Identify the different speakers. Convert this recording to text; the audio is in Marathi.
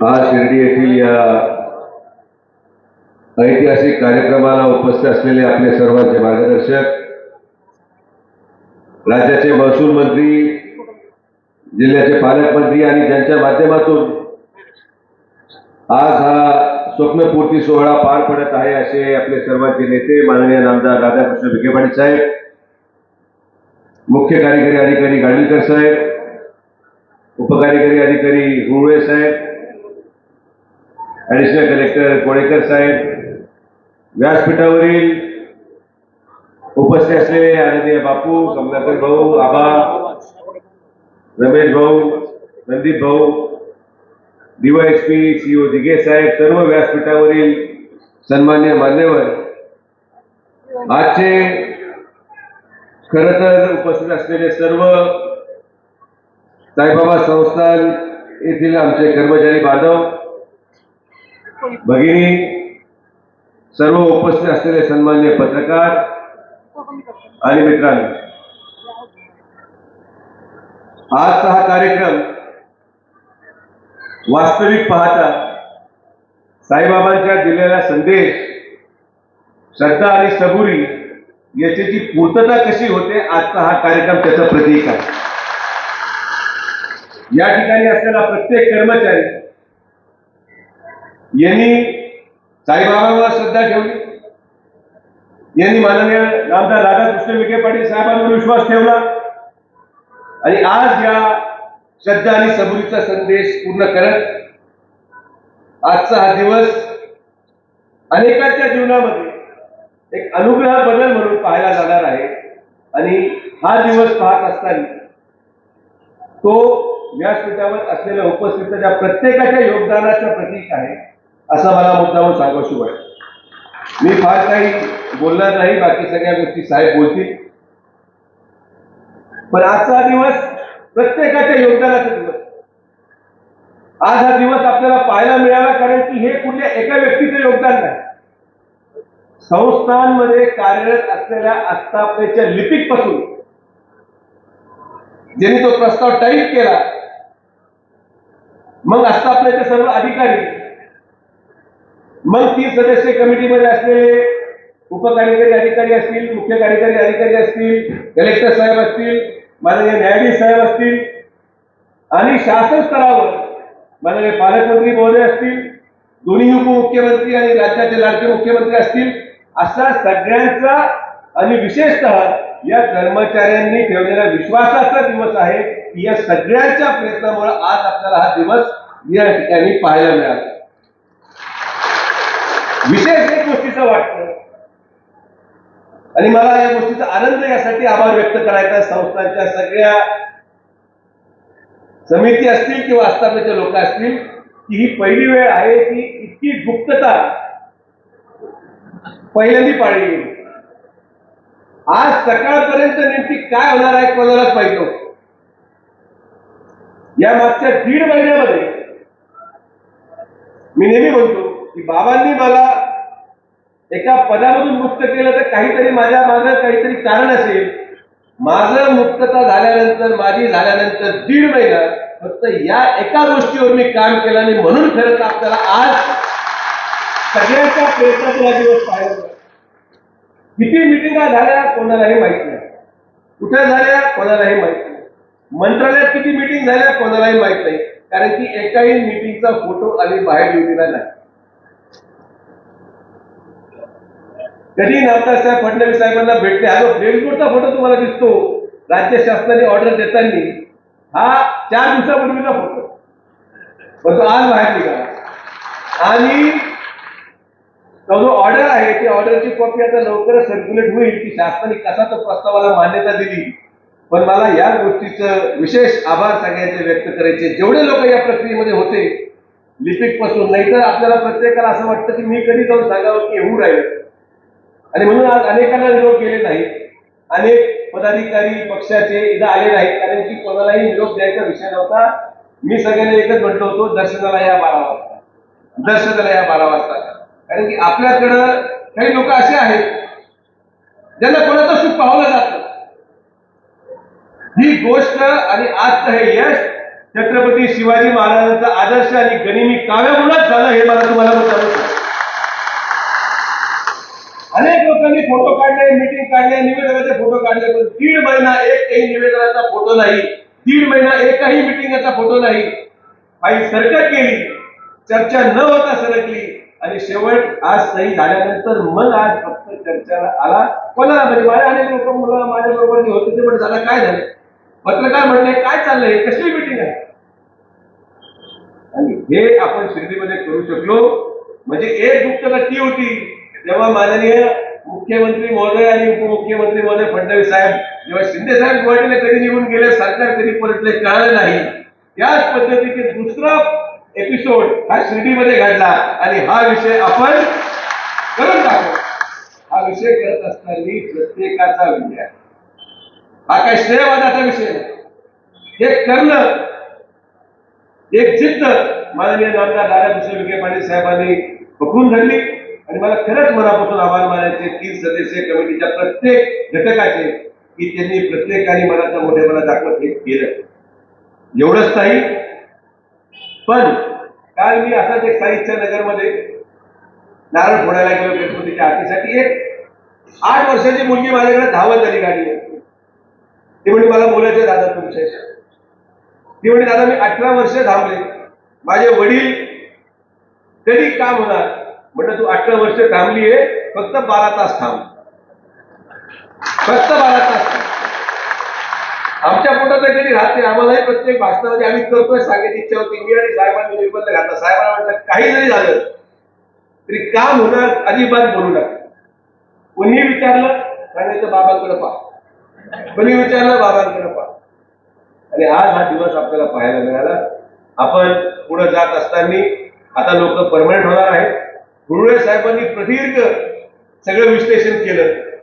Speaker 1: आज शिर्डी येथील या ऐतिहासिक कार्यक्रमाला उपस्थित असलेले आपले सर्वांचे मार्गदर्शक राज्याचे महसूल मंत्री जिल्ह्याचे पालकमंत्री आणि ज्यांच्या माध्यमातून आज हा स्वप्नपूर्ती सोहळा पार पडत आहे असे आपले सर्वांचे नेते माननीय आमदार राधाकृष्ण विखे पाटील साहेब मुख्य कार्यकारी अधिकारी गाडीकर साहेब उपकार्यकारी अधिकारी हुळे साहेब ॲडिशनल कलेक्टर कोळेकर साहेब व्यासपीठावरील उपस्थित असलेले आदरणीय बापू कमलाकर भाऊ आबा रमेश भाऊ संदीप भाऊ डीवायएसपी सीओ दिघे साहेब सर्व व्यासपीठावरील सन्मान्य मान्यवर आजचे खरं तर उपस्थित असलेले सर्व साईबाबा संस्थान येथील आमचे कर्मचारी बांधव भगिनी सर्व उपस्थित असलेले सन्मान्य पत्रकार आणि मित्रांनो आजचा हा कार्यक्रम वास्तविक पाहता साईबाबांच्या दिलेला संदेश श्रद्धा आणि सबुरी याची जी पूर्तता कशी होते आजचा हा कार्यक्रम त्याचं प्रतीक आहे. या ठिकाणी असलेला प्रत्येक कर्मचारी यांनी साईबाबांवर श्रद्धा ठेवली. यांनी माननीय नामदार राधाकृष्ण विखे पाटील साहेबांवर विश्वास ठेवला. आणि आज या श्रद्धा आणि सबुरीचा संदेश पूर्ण करत आजचा हा दिवस अनेकांच्या जीवनामध्ये एक अनुग्रह बदल म्हणून पाहायला जाणार आहे. आणि हा दिवस पाहत असताना तो व्यासपीठावर असलेल्या उपस्थितांच्या प्रत्येकाच्या योगदानाचं प्रतीक आहे. असं मला मुद्दामून सांगावशी वाटतं मी फार काही बोलणार नाही बाकी सगळ्या गोष्टी साहेब बोलतील. पण आजचा दिवस प्रत्येकाच्या योगदानाचा दिवस. आज हा दिवस आपल्याला पाहायला मिळाला कारण की हे कुठल्या एका व्यक्तीचं योगदान नाही. संस्थांमध्ये कार्यरत असलेल्या आस्थापनेच्या लिपिकपासून ज्यांनी तो प्रस्ताव टाईप केला मग आस्थापनेचे सर्व अधिकारी मग ती सदस्य कमिटीमध्ये असलेले उपकार्यकारी अधिकारी असतील मुख्य कार्यकारी अधिकारी असतील कलेक्टर साहेब असतील माननीय न्यायाधीश साहेब असतील आणि शासन स्तरावर माननीय पालकमंत्री महोदय असतील दोन्ही उपमुख्यमंत्री आणि राज्याचे लाडके मुख्यमंत्री असतील असा सगळ्यांचा आणि विशेषतः या कर्मचाऱ्यांनी ठेवलेला विश्वासाचा दिवस आहे की या सगळ्यांच्या प्रयत्नामुळे आज आपल्याला हा दिवस या ठिकाणी पाहायला मिळाला. विशेष एक गोष्टीचं वाटतं. आणि मला या गोष्टीचा आनंद यासाठी आभार व्यक्त करायचा संस्थांच्या सगळ्या समिती असतील किंवा आस्थापनेचे लोक असतील की ही पहिली वेळ आहे की इतकी गुप्तता पहिल्यांदी पाळली गेली. आज सकाळपर्यंत नेमकी काय होणार आहे कोणालाच माहीत या मागच्या दीड महिन्यामध्ये मी नेहमी म्हणतो की बाबांनी मला एका पदामधून मुक्त केलं तर काहीतरी माझ्या मागं काहीतरी कारण असेल. माझं मुक्तता झाल्यानंतर माझी झाल्यानंतर दीड महिना फक्त या एका गोष्टीवर मी काम केलं आणि म्हणून खरं तर आपल्याला आज सगळ्यांच्या प्रयत्नाचा हा दिवस पाहायला किती मिटिंगा झाल्या कोणालाही माहीत नाही. कुठे झाल्या कोणालाही माहीत नाही. मंत्रालयात किती मिटिंग झाल्या कोणालाही माहीत नाही. कारण की एकाही मिटिंगचा फोटो आम्ही बाहेर येऊ दिला नाही. कधी नामदार साहेब फडणवीस साहेबांना भेटले. हा जो फ्रेमकोटचा फोटो तुम्हाला दिसतो. राज्य शासनाने ऑर्डर देताना. हा चार दिवसापूर्वीचा फोटो पण तो आज बाहेर निघाला आणि तो जो ऑर्डर आहे ती ऑर्डरची कॉपी आता लवकरच सर्क्युलेट होईल की शासनाने कसा तो प्रस्तावाला मान्यता दिली. पण मला या गोष्टीचं विशेष आभार सगळ्यांचे व्यक्त करायचे. जेवढे लोक या प्रक्रियेमध्ये होते लिपिकपासून नाहीतर आपल्याला प्रत्येकाला असं वाटतं की मी कधी जाऊन सांगावं की येऊ राहिलं. आणि म्हणून आज अनेकांना निरोप गेले नाही अनेक पदाधिकारी पक्षाचे इथं आले नाहीत. कारण की कोणालाही निरोप द्यायचा विषय नव्हता. मी सगळ्यांना एकच म्हटलं होतो दर्शनाला या बारा वाजता. दर्शनाला या बारा वाजता कारण की आपल्याकडं काही लोक असे आहेत ज्यांना कोणाचं सुख पाहलं जातं ही गोष्ट आणि आजचं हे यश छत्रपती शिवाजी महाराजांचा आदर्श आणि गनिमी काव्यामुळेच झालं हे मला तुम्हाला सांगू अनेक लोकांनी फोटो काढले मीटिंग काढले निवेदनाचे फोटो काढले पण दीड महिना एकही निवेदनाचा फोटो नाही. दीड महिना एकही मिटिंगचा फोटो नाही. काही सरकार केली चर्चा न होता सरकली आणि शेवट आज सही झाल्यानंतर मग आज फक्त चर्चेला आला. कोणाला म्हणजे माझ्या अनेक लोक मुलं माझ्या बरोबर जे होते ते म्हणजे झालं काय झालं? पत्रकार म्हणले काय चाललंय? कसली मिटिंग आहे? आणि हे आपण शिर्डीमध्ये करू शकलो. म्हणजे एक गुप्तता ती होती. जेव्हा माननीय मुख्यमंत्री महोदय आणि उपमुख्यमंत्री महोदय फडणवीस साहेब जेव्हा शिंदे साहेब गुवाहाटीला कधी निघून गेले सरकार कधी परतले कळलं नाही. त्याच पद्धतीचे दुसरा एपिसोड हा शिर्डीमध्ये घडला आणि हा विषय आपण करत आहोत हा विषय करत असताना प्रत्येकाचा विषय हा काय श्रेयवादाचा विषय. हे करणं एक जिद्द माननीय नामदार दादाकृष्ण विखे पाटील साहेबांनी पकडून धरली. आणि मला खरंच मनापासून आभार मानायचे तीन सदस्यीय कमिटीच्या प्रत्येक घटकाचे की त्यांनी प्रत्येकाने मनाचा मोठेपणा दाखवत हे केलं. एवढंच नाही पण काल मी असाच एक साहित्य नगरमध्ये नारळ फोडायला गेलो गणपतीच्या आरतीसाठी. एक आठ वर्षाची मुलगी माझ्याकडे धावत आली गाडी ती म्हणजे मला बोलायचं दादा तुमच्याशी. ती म्हणजे दादा मी अठरा वर्ष धावले. माझे वडील कधी काम होणार? म्हटलं तू अठरा वर्ष थांबली आहे फक्त बारा तास थांब. फक्त बारा तास थांब. आमच्या पोटात कधी राहते आम्हालाही प्रत्येक भाषणामध्ये आम्ही करतोय सांगायची इच्छा होती मी आणि साहेबांनी निर्बंध घातला. साहेबांना म्हटलं काही जरी झालं तरी काम होणार अजिबात बोलू नका. कोणी विचारलं सांगायचं बाबांकडे पहा. कोणी विचारलं बाबांकडे पहा. आणि आज हा दिवस आपल्याला पाहायला मिळाला. आपण पुढे जात असताना आता लोक परमनंट होणार आहेत. गुरुळे साहेबांनी प्रदीर्घ सगळं विश्लेषण केलं.